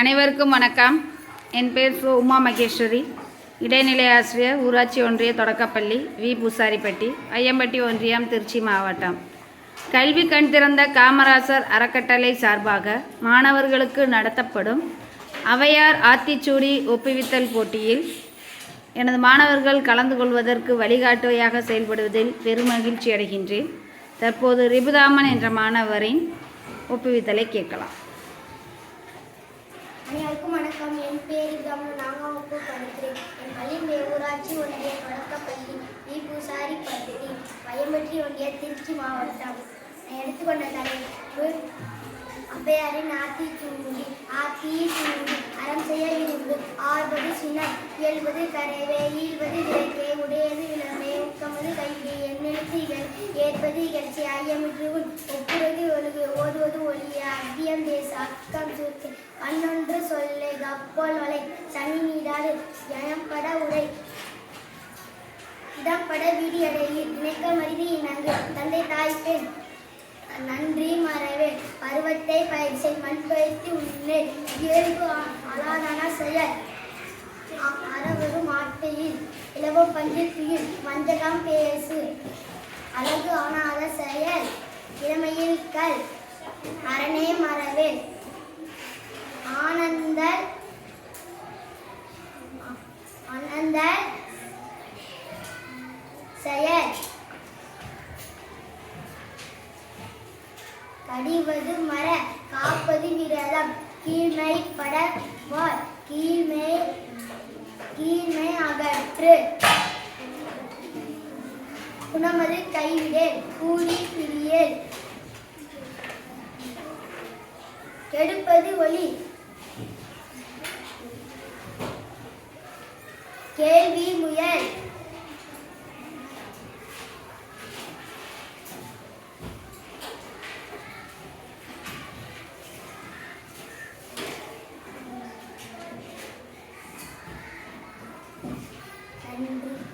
அனைவருக்கும் வணக்கம். என் பேர் சு உமா மகேஸ்வரி. இடைநிலை ஆசிரியர் ஊராட்சி ஒன்றிய தொடக்கப்பள்ளி வி. பூசாரிப்பட்டி ஐயம்பட்டி ஒன்றியம் திருச்சி மாவட்டம். கல்வி கண் திறந்த காமராசர் அறக்கட்டளை சார்பாக மாணவர்களுக்கு நடத்தப்படும் அவையார் ஆத்திச்சூடி ஒப்புவித்தல் போட்டியில் எனது மாணவர்கள் கலந்து கொள்வதற்கு வழிகாட்டுவையாக செயல்படுவதில் பெருமகிழ்ச்சி அடைகின்றேன். தற்போது ரிபுதாமன் என்ற மாணவரின் ஒப்புவித்தலை கேட்கலாம். அனைவருக்கும் வணக்கம். என் பேர் தமிழ் நான்காம் வகுப்பு படிக்கிறேன் என் பள்ளி ஊராட்சி ஒன்றிய தொடக்கப்பள்ளி வி. பூசாரி பள்ளி வயம்பட்டி ஒன்றிய திருச்சி மாவட்டம். எடுத்துக்கொண்ட தலைப்பு அப்பையாரின் ஆத்தி சூடி ஆத்தி சூடி அறம் செய்ய விரும்பு ஆறுபது சின்னம் இயல்பது கரைவே ஈழ்வது விளக்கே உடையது விளமே உக்கமது கைது எண்ணெழுத்து இகழ் ஏற்பது இகழ்ச்சி ஐயமிற்று ஒப்புறது ஒழுகு ஓதுவது ஒளிய அத்தியம் பேச அக்கம் சுருக்கு பன்னொன்று கப்போல் வலை. சனி நீடாறு ஜயம்பட உரை இடம்பட விடியடையில் இணைக்க மருதி இணங்கு தந்தை தாய் பெண் நன்றி மறவே. பருவத்தை பயிற்சி மண் பயிற்சி உண்ணே. இயல்பு அ- செயல் அ- அறவரும் ஆட்டையில் இலவ பஞ்சு துயில் பேசு. அழகு ஆனாத செயல் இளமையில் கல் அரணே மறவே ஆனந்த அந்த செயல் கடிவது மர காப்பது விரதம் கீழ்மை பட வார் கீழ்மை கீழ்மை அகற்று. குணமது கைவிடே கூலி பிரியேல் கெடுப்பது ஒளி and